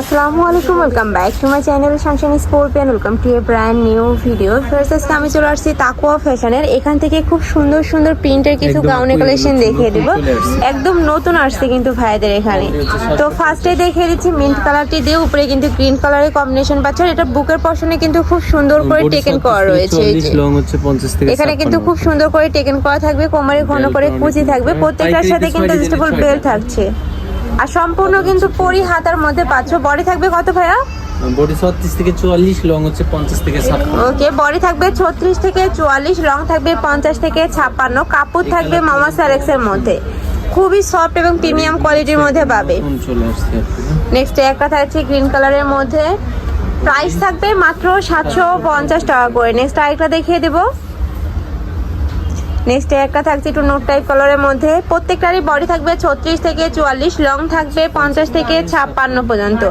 আসসালামু আলাইকুম welcome back to my channel Shanshani scorpion welcome to a brand new video first আজকে আমি চলে আসছি তাকুয়া ফ্যাশনের এখান থেকে খুব সুন্দর সুন্দর প্রিন্টের কিছু গাউনের কালেকশন দেখিয়ে দিব। একদম নতুন আসছে কিন্তু ভাইদের এখানে। তো ফার্স্টে দেখিয়ে দিচ্ছি মিন্ট কালারটি দিয়ে উপরে কিন্তু গ্রিন কালারের কম্বিনেশন পাচ্ছেন। এটা বুকের পশনে কিন্তু খুব সুন্দর করে টেকেন করা রয়েছে। এই যে। লং হচ্ছে 50 থেকে এখানে কিন্তু খুব সুন্দর করে টেকেন করা থাকবে কোমরে ঘন করে কুচি থাকবে। প্রত্যেকটার সাথে কিন্তু অ্যাডজাস্টেবল থাকছে। আর সম্পূর্ণ কিন্তু পরি হাতার মধ্যে পাচ্ছ। বডি থাকবে কত ভাইয়া? বডি 36 থেকে 44 লং হচ্ছে 50 থেকে 56 ওকে বডি থাকবে ছত্রিশ থেকে চুয়াল্লিশ লং থাকবে পঞ্চাশ থেকে ছাপ্পান্ন। কাপড় থাকবে মামা স্যারেক্স এর মধ্যে। খুবই সফট এবং প্রিমিয়াম কোয়ালিটির মধ্যে পাবে। নেক্সট একটা থাকছে গ্রিন কালারের মধ্যে। প্রাইস থাকবে মাত্র সাতশো পঞ্চাশ টাকা করে। নেক্সট আরেকটা দেখিয়ে দেবো। নেক্সট একটা থাকছে, একটু নোট টাইপ কালারের মধ্যে। প্রত্যেকটারই বডি থাকবে ছত্রিশ থেকে চুয়াল্লিশ লং থাকবে পঞ্চাশ থেকে ছাপ্পান্ন পর্যন্ত।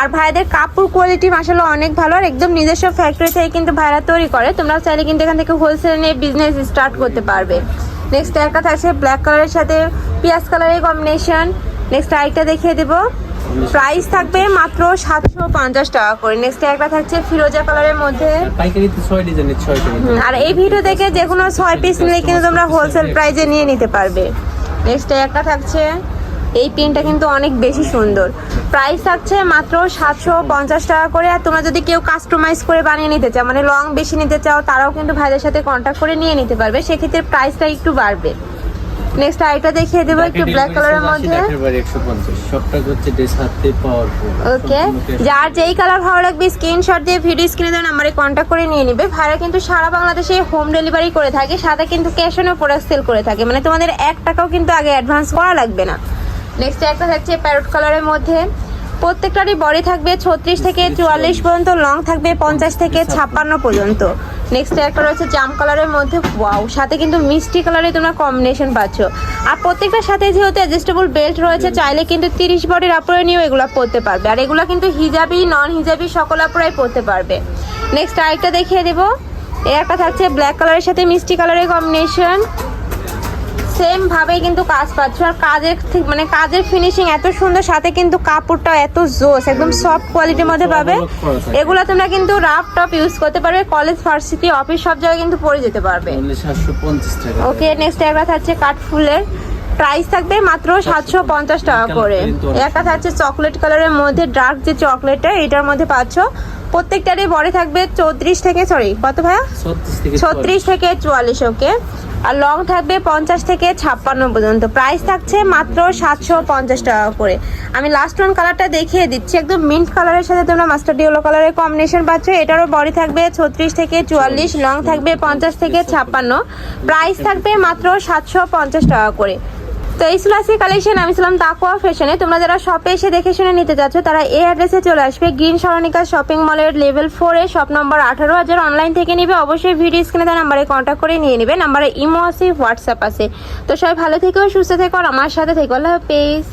আর ভাইদের কাপড় কোয়ালিটি মাসালো অনেক ভালো, আর একদম নিজস্ব ফ্যাক্টরি থেকে কিন্তু ভাইরা তৈরি করে। তোমরা চাইলে কিন্তু এখান থেকে হোলসেল নিয়ে বিজনেস স্টার্ট করতে পারবে। নেক্সট একটা থাকছে ব্ল্যাক কালারের সাথে, পিঁয়াজ কালারের কম্বিনেশন নেক্সট আরেকটা দেখিয়ে দেবো। প্রাইস থাকবে মাত্র সাতশো পঞ্চাশ টাকা করে। নেক্সট একটা থাকছে ফিরোজা কালারের মধ্যে। আর পাইকারি তো 6 ডিজাইনের 6 টাকা হুম, আর এই ভিডিও থেকে যে কোনো ছয় পিস নিলে কিন্তু তোমরা হোলসেল প্রাইসে নিয়ে নিতে পারবে। নেক্সট একটা থাকছে এই প্রিন্টটা কিন্তু অনেক বেশি সুন্দর। প্রাইস থাকছে মাত্র সাতশো পঞ্চাশ টাকা করে আর তোমরা যদি কেউ কাস্টমাইজ করে বানিয়ে নিতে চাও মানে লং বেশি নিতে চাও তারাও কিন্তু ভাইদের সাথে কন্ট্যাক্ট করে নিয়ে নিতে পারবে। সেক্ষেত্রে প্রাইসটা একটু বাড়বে। নেক্সট আরেকটা দেখিয়ে দেবো একটু ব্ল্যাক কালারের মধ্যে। একেবারে 150 সবটা হচ্ছে ড্রেস হাতে পাওয়ারফুল ওকে যার যেই কালার ভালো লাগবে স্ক্রিনশট দিয়ে ভিডিও স্ক্রিনে দেওয়া নাম্বারে কন্ট্যাক্ট করে নিয়ে নিবে। ভাইরা কিন্তু সারা বাংলাদেশে হোম ডেলিভারি করে থাকে সাথে কিন্তু ক্যাশ অন প্রোডাক্ট সেল করে থাকে। মানে তোমাদের এক টাকাও কিন্তু আগে অ্যাডভান্স করা লাগবে না। নেক্সট একটা থাকছে প্যারট কালারের মধ্যে। প্রত্যেকটারই বডি থাকবে ছত্রিশ থেকে চুয়াল্লিশ পর্যন্ত লং থাকবে পঞ্চাশ থেকে ছাপ্পান্ন পর্যন্ত। নেক্সট একটা রয়েছে জাম কালারের মধ্যে ওয়াও সাথে কিন্তু মিষ্টি কালারে তোমরা কম্বিনেশন পাচ্ছ। আর প্রত্যেকটার সাথে যেহেতু অ্যাডজাস্টেবল বেল্ট রয়েছে চাইলে কিন্তু তিরিশ বডির আপরে নিয়েও এগুলো পরতে পারবে। আর এগুলো কিন্তু হিজাবি নন হিজাবি সকল আপরাই পরতে পারবে। নেক্সট আরেকটা দেখিয়ে দেবো। এ একটা থাকছে ব্ল্যাক কালারের সাথে মিষ্টি কালারের কম্বিনেশন সেম ভাবেই কিন্তু কাজ পাচ্ছ। আর কাজের মানে কাজের ফিনিশিং এত সুন্দর সাথে কিন্তু কাপড়টা এত জোস একদম সফট কোয়ালিটির মধ্যে পাবে। এগুলো তোমরা কিন্তু রাফ টপ ইউজ করতে পারবে। কলেজ ভার্সিটি অফিস সব জায়গায় কিন্তু পরে যেতে পারবে। অনলি 750 টাকা। ওকে নেক্সট একটা থাকছে কাঠফুলের প্রাইস থাকবে মাত্র সাতশো পঞ্চাশ টাকা করে। একটা থাকছে চকলেট কালারের মধ্যে ডার্ক যে চকলেটটা এটার মধ্যে পাচ্ছ। প্রত্যেকটারই বডি থাকবে চৌত্রিশ থেকে সরি কত ভাইয়া? ছত্রিশ থেকে চুয়াল্লিশ ওকে আর লং থাকবে পঞ্চাশ থেকে ছাপ্পান্ন পর্যন্ত। প্রাইস থাকছে মাত্র সাতশো পঞ্চাশ টাকা করে। আমি লাস্ট ওয়ান কালারটা দেখিয়ে দিচ্ছি। একদম মিন্ট কালারের সাথে তোমরা মাস্টার ডিওলো কালারের কম্বিনেশন পাচ্ছ। এটারও বডি থাকবে ছত্রিশ থেকে চুয়াল্লিশ লং থাকবে পঞ্চাশ থেকে ছাপ্পান্ন। প্রাইস থাকবে মাত্র সাতশো পঞ্চাশ টাকা করে। তো এই ছিল কালেকশন আমি ছিলাম তাকুয়া ফ্যাশনে তোমরা যারা শপে এসে দেখে শুনে নিতে চাচ্ছ, তারা এই অ্যাড্রেসে চলে আসবে। গ্রিন সরণিকা শপিং মলের লেভেল ফোরে শপ নম্বর আঠারো। হাজার অনলাইন থেকে নিবে, অবশ্যই ভিডিও স্ক্রিনে তার নাম্বারে কন্ট্যাক্ট করে নিয়ে নেবে। নাম্বারে ইমো আছে হোয়াটসঅ্যাপ আছে। তো সবাই ভালো থেকো, সুস্থ থেকো, আর আমার সাথে থেকো। আল্লাহ হাফেজ।